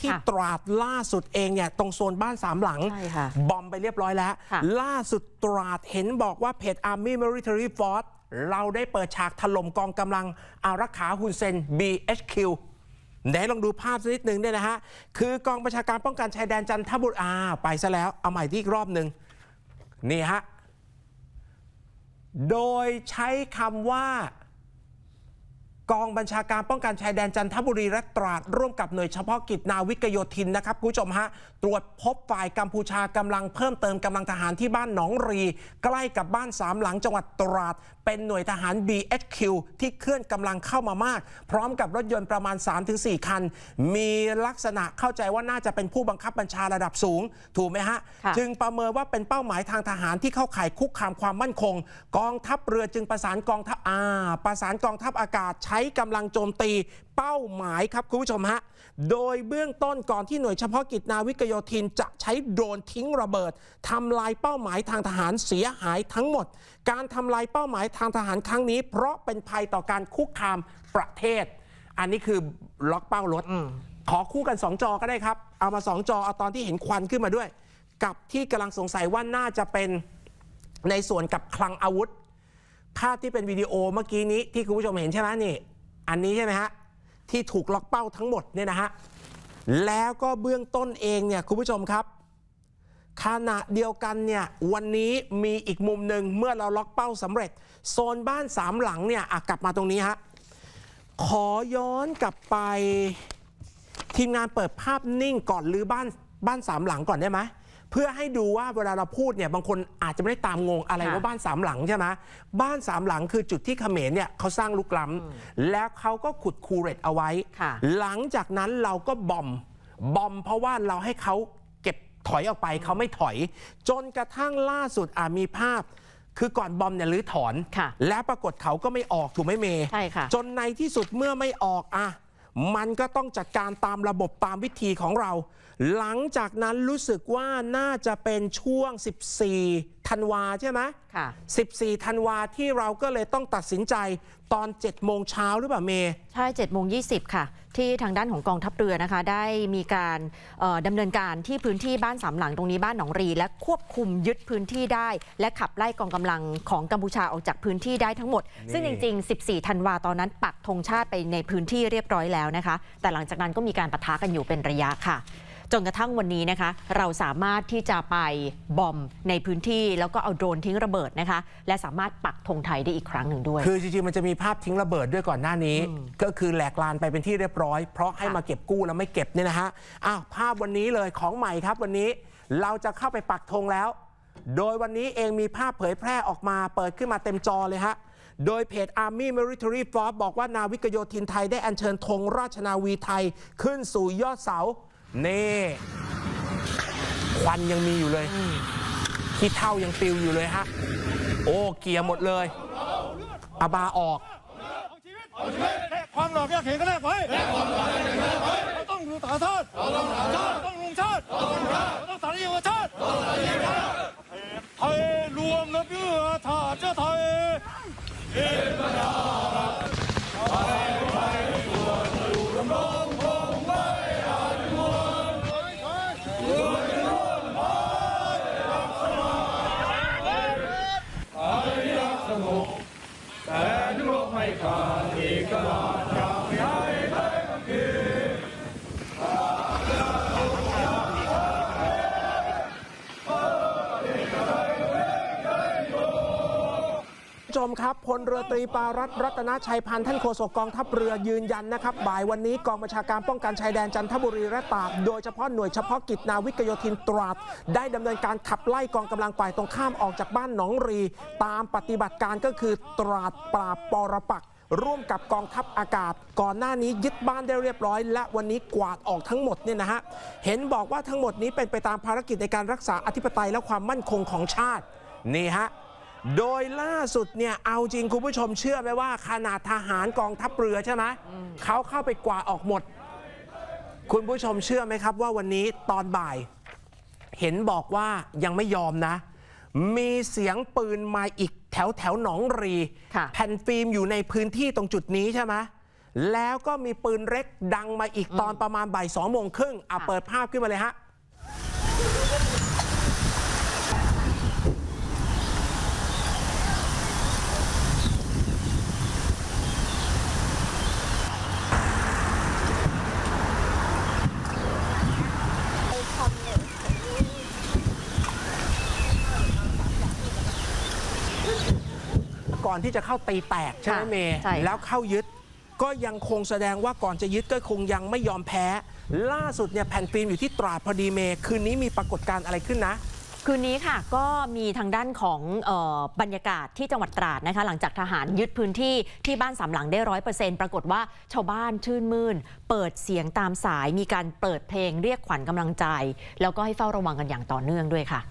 ที่ค่ะตราดล่าสุดเองเนี่ยตรงโซนบ้านสามหลัง ใช่ค่ะบอมไปเรียบร้อยแล้วค่ะล่าสุดตราดเห็นบอกว่าเพจ Army Military Force เราได้เปิดฉากถล่มกองกำลังอารักขาฮุนเซน BHQ เดี๋ยวให้ลองดูภาพสักนิดหนึ่งเนี่ยนะฮะ คือกองประชาการป้องกันชายแดนจันทบุรีอ่าไปซะแล้ว เอาใหม่ที่อีกรอบหนึ่งนี่ฮะ โดยใช้คำว่า กองบัญชาการป้องกันชายแดนจันทบุรีและตราด ร่วมกับหน่วยเฉพาะกิจนาวิกโยธินนะครับคุณผู้ชมฮะ ตรวจพบฝ่ายกัมพูชากำลังเพิ่มเติมกำลังทหารที่บ้านหนองรี ใกล้กับบ้านสามหลังจังหวัดตราด เป็นหน่วยทหาร BHQ ที่เคลื่อนกำลังเข้ามามาก พร้อมกับรถยนต์ประมาณ 3-4 คัน มีลักษณะเข้าใจว่าน่าจะเป็นผู้บังคับบัญชาระดับสูง ถูกไหมฮะค่ะจึงประเมินว่าเป็นเป้าหมายทางทหารที่เข้าข่ายคุกคามความมั่นคง กองทัพเรือจึงประสานกองทัพอาประสานกองทัพอากาศใช้กำลังโจมตีเป้าหมายครับคุณผู้ชมฮะ โดยเบื้องต้นก่อนที่หน่วยเฉพาะกิจนาวิกโยธินจะใช้โดรนทิ้งระเบิดทำลายเป้าหมายทางทหารเสียหายทั้งหมด การทำลายเป้าหมายทางทหารครั้งนี้ เพราะเป็นภัยต่อการคุกคามประเทศ อันนี้คือล็อกเป้ารถขอคู่กัน 2 จอก็ได้ครับ เอามา 2 จอ เอาตอนที่เห็นควันขึ้นมาด้วย กับที่กำลังสงสัยว่าน่าจะเป็นในส่วนกับคลังอาวุธ ภาพที่เป็นวิดีโอเมื่อกี้นี้ที่คุณผู้ชมเห็นใช่ไหมนี่ อันนี้ใช่ไหมฮะที่ถูกล็อกเป้าทั้งหมดเนี่ยนะฮะแล้วก็เบื้องต้นเองเนี่ยคุณผู้ชมครับขณะเดียวกันเนี่ยวันนี้มีอีกมุมหนึ่งเมื่อเราล็อกเป้าสำเร็จ โซนบ้านสามหลังเนี่ยกลับมาตรงนี้ฮะขอย้อนกลับไปทีมงานเปิดภาพนิ่งก่อนหรือบ้านบ้านสามหลังก่อนได้ไหม เพื่อให้ดูว่าเวลาเราพูดเนี่ยบางคนอาจจะไม่ได้ตามงงอะไรค่ะ ว่าบ้านสามหลังใช่ไหมบ้านสามหลังคือจุดที่เขมรเนี่ยเขาสร้างลุกล้ำแล้วเขาก็ขุดคูเรตเอาไว้ ค่ะ หลังจากนั้นเราก็บอมบอมเพราะว่าเราให้เขาเก็บถอยออกไปเขาไม่ถอย จนกระทั่งล่าสุดอามีภาพ คือก่อนบอมเนี่ยรื้อถอน ค่ะแล้วปรากฏเขาก็ไม่ออกถูกไหมเมย์ใช่ค่ะ จนในที่สุดเมื่อไม่ออกอะ มันก็ต้องจัดการตามระบบตามวิธีของเรา หลังจากนั้นรู้สึกว่าน่าจะเป็นช่วง 14 ธันวาใช่ไหมค่ะ 14 ธันวาที่เราก็เลยต้องตัดสินใจตอน 7 โมงเช้าหรือเปล่าเมย์ ใช่7โมง20ค่ะ ที่ทางด้านของกองทัพเรือนะคะ ได้มีการเอ่อดำเนินการที่พื้นที่บ้านสามหลังตรงนี้บ้านหนองรี และควบคุมยึดพื้นที่ได้ และขับไล่กองกำลังของกัมพูชาออกจากพื้นที่ได้ทั้งหมด ซึ่งจริง ๆ 14 ธันวาตอนนั้นปักธงชาติไปในพื้นที่เรียบร้อยแล้วนะคะ แต่หลังจากนั้นก็มีการปะทะกันอยู่เป็นระยะค่ะ จนกระทั่งวันนี้นะคะ เราสามารถที่จะไปบอมในพื้นที่ แล้วก็เอาโดรนทิ้งระเบิดนะคะ และสามารถปักธงไทยได้อีกครั้งหนึ่งด้วย คือจริงๆมันจะมีภาพทิ้งระเบิดด้วยก่อนหน้านี้ ก็คือแหลกลานไปเป็นที่เรียบร้อย เพราะให้ค่ะมาเก็บกู้แล้วไม่เก็บเนี่ยนะฮะอ้าวภาพวันนี้เลยของใหม่ครับวันนี้เราจะเข้าไปปักธงแล้ว โดยวันนี้เองมีภาพเผยแพร่ออกมา เปิดขึ้นมาเต็มจอเลยฮะโดยเพจ Army Military Force บอกว่านาวิกโยธินไทยได้อัญเชิญธงราชนาวีไทย ขึ้นสู่ยอดเสา นี่ควันยังมีอยู่เลยขี้เท่ายังปิวอยู่เลยฮะ โอ้เกียร์หมดเลยอาบาออกแลกความหลอกยากเห็นก็แลกไว้เราต้องดูต่อชาติเราต้องลุงชาติเราต้องสารเยวชาติไทยรวมและเพื่อชาติ เจ้าไทยผู้ ชมครับพลเรือตรีปารัตน์รัตนชัยพันธ์ท่านโฆษกกองทัพเรือยืนยันนะครับ บ่ายวันนี้กองบัญชาการป้องกันชายแดนจันทบุรีและตราดโดยเฉพาะหน่วยเฉพาะกิจนาวิกโยธินตราด ได้ดำเนินการขับไล่กองกำลังฝ่ายตรงข้ามออกจากบ้านหนองรี ตามปฏิบัติการก็คือตราดปราบปรปักร่วมกับกองทัพอากาศ ก่อนหน้านี้ยึดบ้านได้เรียบร้อย และวันนี้กวาดออกทั้งหมดเนี่ยนะฮะเห็นบอกว่าทั้งหมดนี้เป็นไปตามภารกิจในการรักษาอธิปไตยและความมั่นคงของชาตินี่ฮะ โดยล่าสุดเนี่ยเอาจริงคุณผู้ชมเชื่อไหมว่าขนาดทหารกองทัพเรือใช่ไหมเขาเข้าไปกวาดออกหมด คุณผู้ชมเชื่อไหมครับ ว่าวันนี้ตอนบ่าย เห็นบอกว่ายังไม่ยอมนะ มีเสียงปืนมาอีกแถวแถวหนองรีค่ะแผ่นฟิล์มอยู่ในพื้นที่ตรงจุดนี้ใช่ไหมแล้วก็มีปืนเล็กดังมาอีกตอนประมาณบ่ายสองโมงครึ่งอะค่ะเปิดภาพขึ้นมาเลยฮะ ก่อนที่จะเข้าตีแตกใช่ไหมค่ะเมย์ใช่ค่ะแล้วเข้ายึดก็ยังคงแสดงว่าก่อนจะยึดก็คงยังไม่ยอมแพ้ ล่าสุดเนี่ยแผ่นฟิล์มอยู่ที่ตราดพอดีเมย์คืนนี้มีปรากฏการณ์อะไรขึ้นนะคืนนี้ค่ะก็มีทางด้านของเออบรรยากาศที่จังหวัดตราดนะคะ หลังจากทหารยึดพื้นที่ที่บ้านสามหลังได้ร้อยเปอร์เซ็นต์ปรากฏว่าชาวบ้านชื่นมื่น เปิดเสียงตามสายมีการเปิดเพลงเรียกขวัญกำลังใจ แล้วก็ให้เฝ้าระวังกันอย่างต่อเนื่องด้วยค่ะ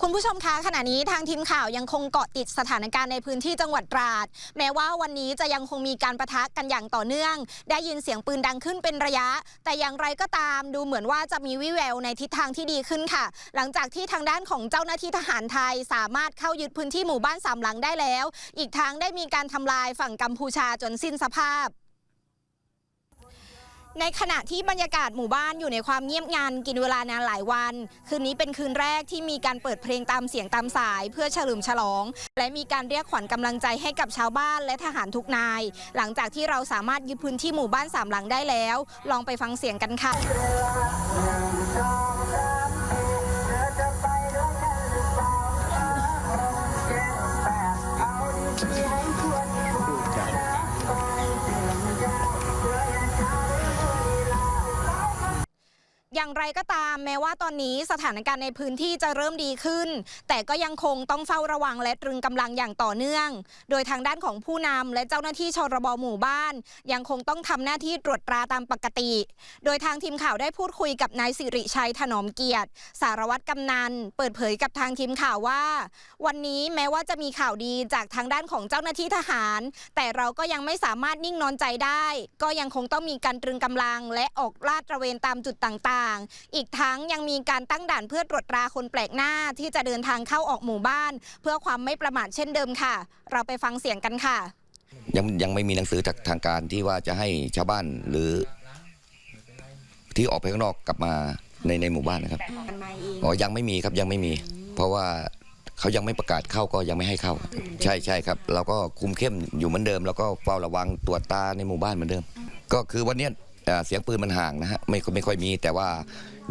คุณผู้ชมคะขณะนี้ทางทีมข่าวยังคงเกาะติดสถานการณ์ในพื้นที่จังหวัดตราด แม้ว่าวันนี้จะยังคงมีการประทะกันอย่างต่อเนื่อง ได้ยินเสียงปืนดังขึ้นเป็นระยะ แต่อย่างไรก็ตามดูเหมือนว่าจะมีวิแววในทิศทางที่ดีขึ้นค่ะ หลังจากที่ทางด้านของเจ้าหน้าที่ทหารไทย สามารถเข้ายึดพื้นที่หมู่บ้านสามหลังได้แล้ว อีกทั้งได้มีการทำลายฝั่งกัมพูชาจนสิ้นสภาพ ในขณะที่บรรยากาศหมู่บ้านอยู่ในความเงียบงันกินเวลานานหลายวัน คืนนี้เป็นคืนแรกที่มีการเปิดเพลงตามเสียงตามสาย เพื่อเฉลิมฉลอง และมีการเรียกขวัญกำลังใจให้กับชาวบ้านและทหารทุกนาย หลังจากที่เราสามารถยึดพื้นที่หมู่บ้านสามหลังได้แล้ว ลองไปฟังเสียงกันค่ะอ ย่างไรก็ตามแม้ว่าตอนนี้สถานการณ์ในพื้นที่จะเริ่มดีขึ้น แต่ก็ยังคงต้องเฝ้าระวังและตรึงกำลังอย่างต่อเนื่อง โดยทางด้านของผู้นำและเจ้าหน้าที่ชรบหมู่บ้าน ยังคงต้องทำหน้าที่ตรวจตราตามปกติ โดยทางทีมข่าวได้พูดคุยกับนายสิริชัยถนอมเกียรติ สารวัตรกำนันเปิดเผยกับทางทีมข่าวว่า วันนี้แม้ว่าจะมีข่าวดีจากทางด้านของเจ้าหน้าที่ทหาร แต่เราก็ยังไม่สามารถนิ่งนอนใจได้ ก็ยังคงต้องมีการตรึงกำลังและออกลาดตระเวนตามจุดต่างๆ อีกทั้งยังมีการตั้งด่านเพื่อตรวจตราคนแปลกหน้าที่จะเดินทางเข้าออกหมู่บ้าน เพื่อความไม่ประมาทเช่นเดิมค่ะ เราไปฟังเสียงกันค่ะ ยังยังไม่มีหนังสือจากทางการที่ว่าจะให้ชาวบ้านหรือ ที่ออกไปข้างนอกกลับมาในในหมู่บ้านนะครับอ๋อยังไม่มีครับยังไม่มี เพราะว่าเขายังไม่ประกาศเข้าก็ยังไม่ให้เข้า ใช่ใช่ครับเราก็คุมเข้มอยู่เหมือนเดิม แล้วก็เฝ้าระวังตรวจตาในหมู่บ้านเหมือนเดิม ก็คือวันเนี้ย เสียงปืนมันห่างนะฮะไม่ไม่ค่อยมี แต่ว่า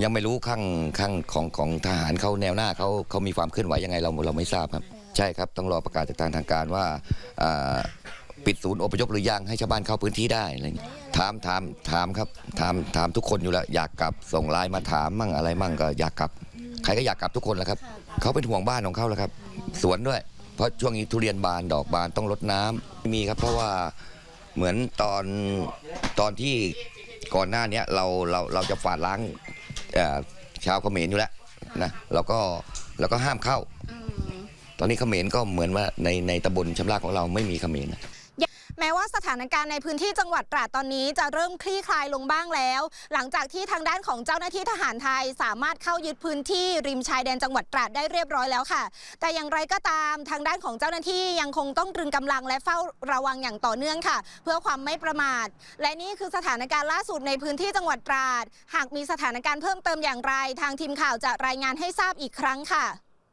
ยังไม่รู้ข้างข้างของของทหารเขาแนวหน้าเขาเขามีความเคลื่อนไหวยังไงเราเราไม่ทราบครับ ใช่ครับต้องรอประกาศจากทางทางการว่าปิดศูนย์อพยพหรือยังให้ชาวบ้านเข้าพื้นที่ได้อะไรอย่ถามถามถามครับถามถามทุกคนอยู่แล้วอยากกลับส่งไลน์มาถามมั่งอะไรมั่งก็อยากกลับใครก็อยากกลับทุกคนแหล้วครับเขาเป็นห่วงบ้านของเขาแหล้วครับ สวนด้วย เพราะช่วงนี้ทุเรียนบานดอกบานต้องรดน้ำไม่มีครับ เพราะว่าเหมือนตอนตอนที่ ก่อนหน้าเนี้ยเราเราเราจะฝาดล้างเอ่อชาวเขมรอยู่แล้วนะเราก็เราก็ห้ามเข้า ตอนนี้เขมรก็เหมือนว่าในในตำบลชำราของเราไม่มีเขมรนะ แม้ว่าสถานการณ์ในพื้นที่จังหวัดตราดตอนนี้จะเริ่มคลี่คลายลงบ้างแล้ว หลังจากที่ทางด้านของเจ้าหน้าที่ทหารไทย สามารถเข้ายึดพื้นที่ริมชายแดนจังหวัดตราดได้เรียบร้อยแล้วค่ะ แต่อย่างไรก็ตามทางด้านของเจ้าหน้าที่ยังคงต้องตรึงกำลังและเฝ้าระวังอย่างต่อเนื่องค่ะ เพื่อความไม่ประมาท และนี่คือสถานการณ์ล่าสุดในพื้นที่จังหวัดตราด หากมีสถานการณ์เพิ่มเติมอย่างไร ทางทีมข่าวจะรายงานให้ทราบอีกครั้งค่ะ